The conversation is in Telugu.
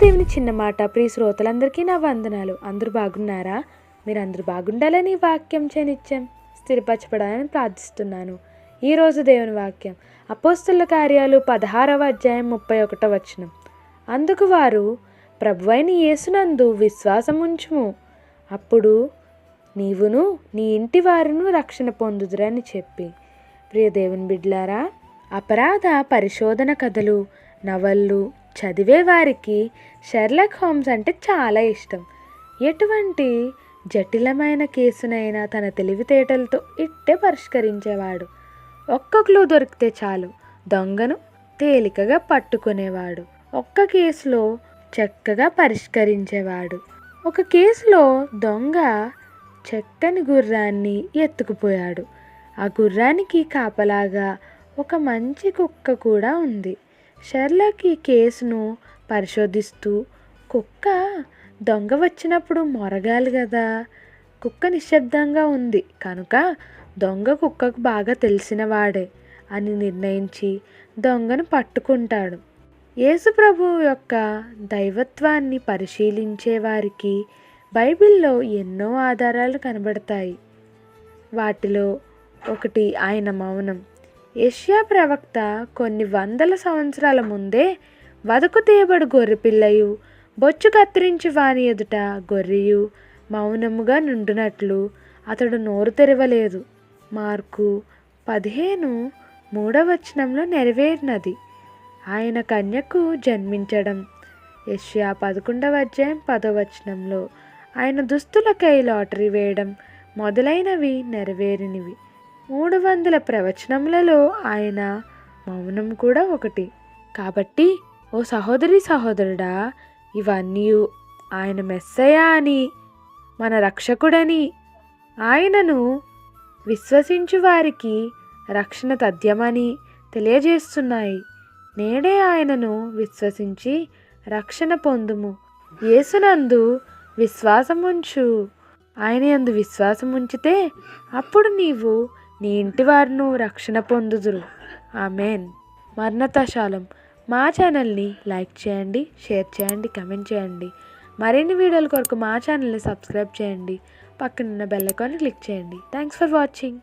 దేవుని చిన్న మాట ప్రియ శ్రోతలందరికీ నా వందనాలు. అందరూ బాగున్నారా? మీరు అందరూ బాగుండాలని వాక్యం చేనిత్యం స్థిరపరచబడాలని ప్రార్థిస్తున్నాను. ఈరోజు దేవుని వాక్యం అపోస్తుల కార్యాలు పదహారవ అధ్యాయం ముప్పై ఒకటో వచనం. అందుకు వారు ప్రభువైన యేసునందు విశ్వాసం ఉంచుము. అప్పుడు నీవును నీ ఇంటి వారును రక్షణ పొందుదురని చెప్పి. ప్రియ దేవుని బిడ్లారా అపరాధ పరిశోధన కథలు నవళ్ళు చదివే వారికి షెర్లక్ హోమ్స్ అంటే చాలా ఇష్టం. ఎటువంటి జటిలమైన కేసునైనా తన తెలివితేటలతో ఇట్టే పరిష్కరించేవాడు. ఒక్క క్లూ దొరికితే చాలు దొంగను తేలికగా పట్టుకునేవాడు. ఒక్క కేసులో చక్కగా పరిష్కరించేవాడు. ఒక కేసులో దొంగ చెక్కని గుర్రాన్ని ఎత్తుకుపోయాడు. ఆ గుర్రానికి కాపలాగా ఒక మంచి కుక్క కూడా ఉంది. షెర్లాక్ ఈ కేసును పరిశోధిస్తూ కుక్క దొంగ వచ్చినప్పుడు మొరగాలి కదా కుక్క నిశ్శబ్దంగా ఉంది. కనుక దొంగ కుక్కకు బాగా తెలిసినవాడే అని నిర్ణయించి దొంగను పట్టుకుంటాడు. యేసుప్రభు యొక్క దైవత్వాన్ని పరిశీలించే వారికి బైబిల్లో ఎన్నో ఆధారాలు కనబడతాయి. వాటిలో ఒకటి ఆయన మౌనం. ఏషియా ప్రవక్త కొన్ని వందల సంవత్సరాల ముందే వదకు తీయబడు గొర్రెపిల్లయు బొచ్చు కత్తిరించి వాని ఎదుట గొర్రెయు మౌనముగా నుండునట్లు అతడు నోరు తెరవలేదు. మార్కు పదిహేను మూడవచనంలో నెరవేరినది. ఆయన కన్యకు జన్మించడం. యష్యా పదకొండవ అధ్యాయం పదవచనంలో ఆయన దుస్తులకై లాటరీ వేయడం మొదలైనవి నెరవేరినవి. మూడు వందల ప్రవచనములలో ఆయన మౌనం కూడా ఒకటి. కాబట్టి ఓ సహోదరి సహోదరుడా ఇవన్నీ ఆయన మెస్సయ అని మన రక్షకుడని ఆయనను విశ్వసించు వారికి రక్షణ తథ్యమని తెలియజేస్తున్నాయి. నేడే ఆయనను విశ్వసించి రక్షణ పొందుము. యేసునందు విశ్వాసముంచు. ఆయన అందు విశ్వాసం ఉంచితే అప్పుడు నీవు నీ ఇంటి వారిను రక్షణ పొందుదురు. ఆమెన్. మర్ణతాశాలం. మా ఛానల్ని లైక్ చేయండి షేర్ చేయండి కమెంట్ చేయండి. మరిన్ని వీడియోల కొరకు మా ఛానల్ని సబ్స్క్రైబ్ చేయండి. పక్కనున్న బెల్లకాన్ని క్లిక్ చేయండి. Thanks for watching.